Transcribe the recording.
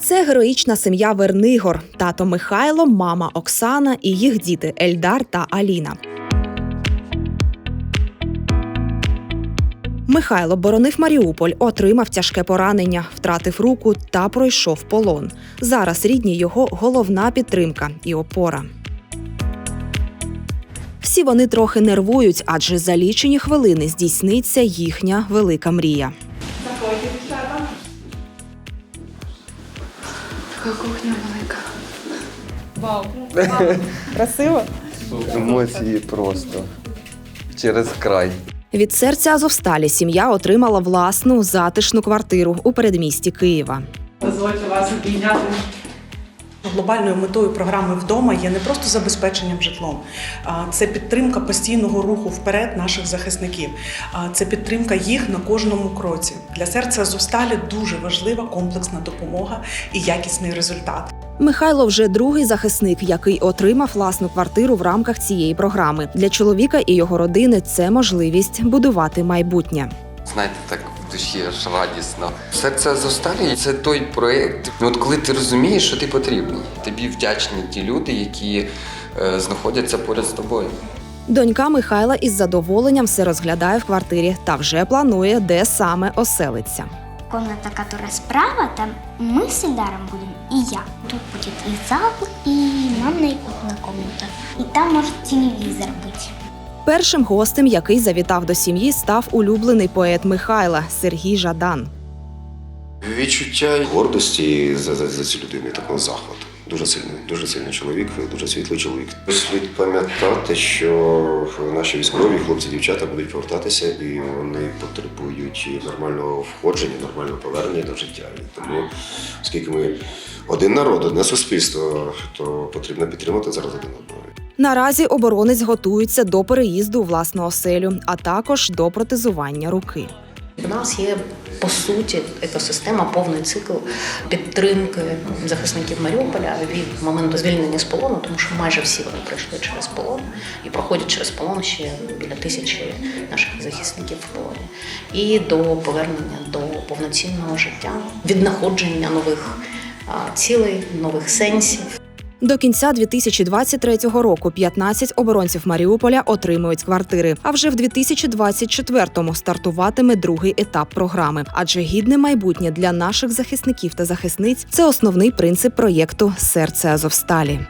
Це героїчна сім'я Вернигор, тато Михайло, мама Оксана і їх діти Ельдар та Аліна. Михайло боронив Маріуполь, отримав тяжке поранення, втратив руку та пройшов полон. Зараз рідні його головна підтримка і опора. Всі вони трохи нервують, адже за лічені хвилини здійсниться їхня велика мрія. Така кухня велика. Красиво? Емоції просто через край. Від серця Азовсталі сім'я отримала власну затишну квартиру у передмісті Києва. Дозвольте вас обійняти. Глобальною метою програми вдома є не просто забезпеченням житлом, а це підтримка постійного руху вперед наших захисників. Це підтримка їх на кожному кроці. Для серця Азовсталі дуже важлива комплексна допомога і якісний результат. Михайло вже другий захисник, який отримав власну квартиру в рамках цієї програми. Для чоловіка і його родини це можливість будувати майбутнє. Знаєте, так душі аж радісно. Серце Азовсталі це той проєкт. Ну, от коли ти розумієш, що ти потрібний. Тобі вдячні ті люди, які е, знаходяться поряд з тобою. Донька Михайла із задоволенням все розглядає в квартирі та вже планує, де саме оселиться. Комната, которая справа, там мы с Эльдаром будем, и я. Тут будет и зал, и мамина и папина комната. И там может телевизор быть. Першим гостем, який завітав до сім'ї, став улюблений поет Михайла Сергій Жадан. Відчуття гордості за, за, за цю людину, такого захвату. Дуже сильний, дуже сильний чоловік, дуже світлий чоловік. Слід пам'ятати, що наші військові хлопці, дівчата будуть повертатися, і вони потребують нормального входження, нормального повернення до життя. І тому, оскільки ми один народ, одне суспільство, то потрібно підтримати зараз один одного. Наразі оборонець готується до переїзду у власну оселю, а також до протезування руки. У нас є по суті екосистема, повний цикл підтримки захисників Маріуполя від моменту звільнення з полону, тому що майже всі вони пройшли через полон і проходять через полон ще біля тисячі наших захисників в полоні. І до повернення до повноцінного життя, віднаходження нових цілей, нових сенсів. До кінця 2023 року 15 оборонців Маріуполя отримують квартири. А вже в 2024-му стартуватиме другий етап програми. Адже гідне майбутнє для наших захисників та захисниць це основний принцип проєкту Серце Азовсталі.